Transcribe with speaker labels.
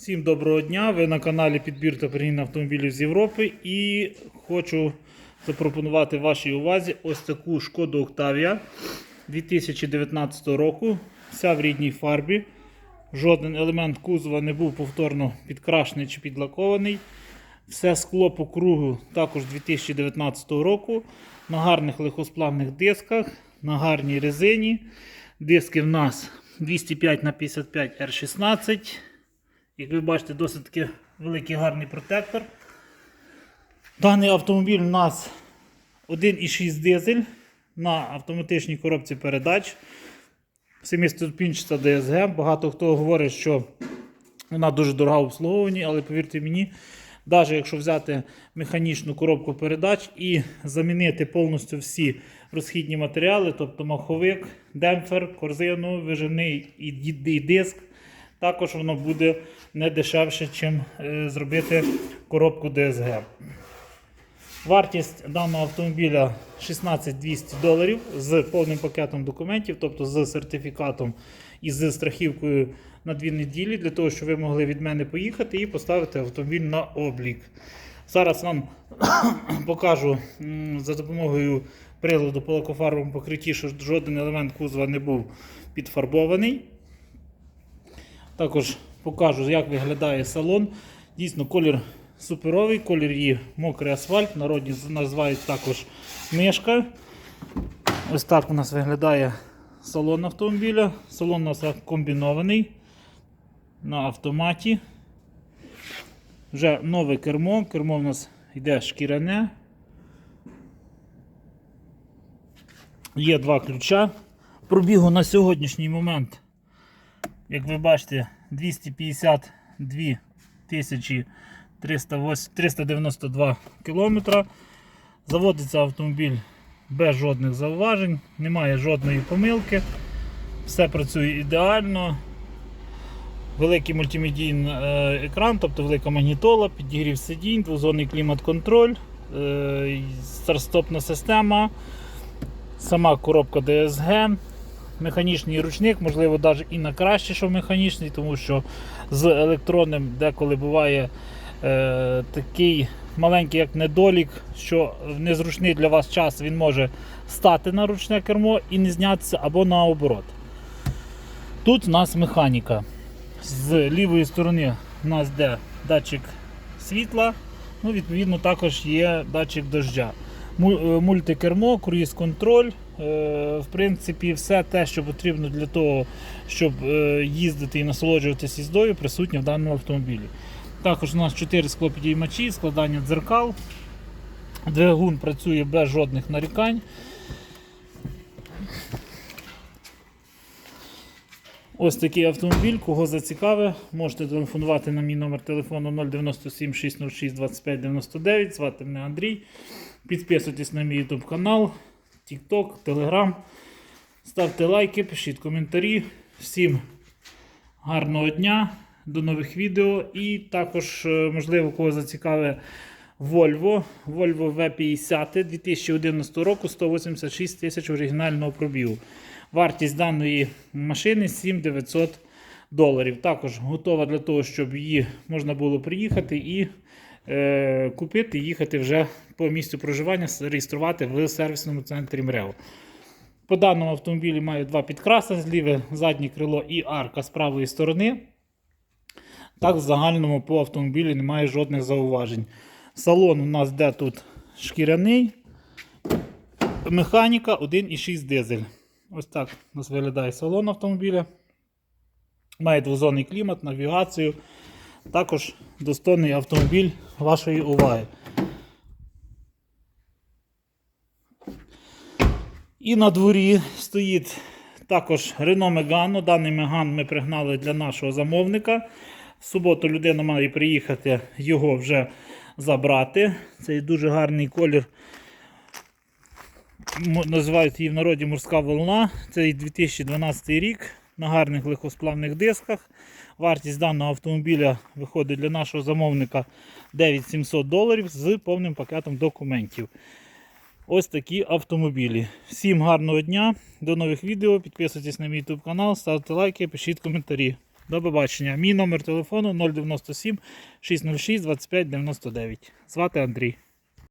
Speaker 1: Всім доброго дня! Ви на каналі Підбір та пригін автомобілів з Європи і хочу запропонувати вашій увазі ось таку шкоду Octavia 2019 року. Вся в рідній фарбі. Жоден елемент кузова не був повторно підкрашений чи підлакований. Все скло по кругу також 2019 року. На гарних легкосплавних дисках, на гарній резині. Диски в нас 205 на 55 R16. Як ви бачите, досить таки великий гарний протектор. Даний автомобіль у нас 1,6 дизель на автоматичній коробці передач. Семиступінчата DSG. Багато хто говорить, що вона дуже дорога в обслуговуванні, але повірте мені, навіть якщо взяти механічну коробку передач і замінити повністю всі розхідні матеріали, тобто маховик, демпфер, корзину, виживний і диск, також воно буде не дешевше, ніж зробити коробку DSG. Вартість даного автомобіля 16200 доларів з повним пакетом документів, тобто з сертифікатом і з страхівкою на дві неділі, для того, щоб ви могли від мене поїхати і поставити автомобіль на облік. Зараз вам покажу за допомогою приладу по лакофарбовому покритті, що жоден елемент кузова не був підфарбований. Також покажу, як виглядає салон. Дійсно, колір суперовий, колір її мокрий асфальт, народні називають також мишка. Ось так у нас виглядає салон автомобіля. Салон у нас комбінований на автоматі. Вже нове кермо. Кермо у нас йде шкіряне. Є два ключа. Пробігу на сьогоднішній момент, як ви бачите, 252 тисячі 392 кілометра. Заводиться автомобіль без жодних зауважень, немає жодної помилки. Все працює ідеально. Великий мультимедійний е, екран, тобто велика магнітола, підігрів сидінь, двозонний клімат-контроль, е, старт-стопна система, сама коробка DSG, механічний ручник, можливо, навіть і на краще, що механічний, тому що з електронним деколи буває е, такий маленький як недолік, що в незручний для вас час він може стати на ручне кермо і не знятися або наоборот. Тут у нас механіка. З лівої сторони у нас йде датчик світла, ну, відповідно, також є датчик дождя. Е, Мультикермо, круїз-контроль. е, В принципі, все те, що потрібно для того, щоб е, їздити і насолоджуватися їздою, присутнє в даному автомобілі. Також у нас 4 склопідіймачі, складання дзеркал. Двигун працює без жодних нарікань. Ось такий автомобіль, кого зацікавив, можете телефонувати на мій номер телефону 097 606 25 99. Звати мене Андрій. Підписуйтесь на мій YouTube канал, TikTok, Telegram. Ставте лайки, пишіть коментарі. Всім гарного дня, до нових відео. І також, е, можливо, кого зацікавить Volvo. Volvo V50 2011 року 186 тисяч оригінального пробігу. Вартість даної машини 7900 доларів. Також готова для того, щоб її можна було приїхати і купити, і їхати вже по місцю проживання, реєструвати в сервісному центрі МРЕО. По даному автомобілі маю два підкраси, зліве заднє крило і арка з правої сторони. Так, в загальному по автомобілі немає жодних зауважень. Салон у нас де тут шкіряний. Механіка 1,6 дизель. Ось так у нас виглядає салон автомобіля. Має двозонний клімат, навігацію. Також достойний автомобіль вашої уваги. І на дворі стоїть також Renault Megane. Даний Megane ми пригнали для нашого замовника. В суботу людина має приїхати його вже забрати. Це дуже гарний колір. Називають її в народі морська волна. Це 2012 рік на гарних легкосплавних дисках. Вартість даного автомобіля виходить для нашого замовника 9700 доларів з повним пакетом документів. Ось такі автомобілі. Всім гарного дня, до нових відео. Підписуйтесь на мій YouTube канал, ставте лайки, пишіть коментарі. До побачення. Мій номер телефону 097 606 25 99. Звати Андрій.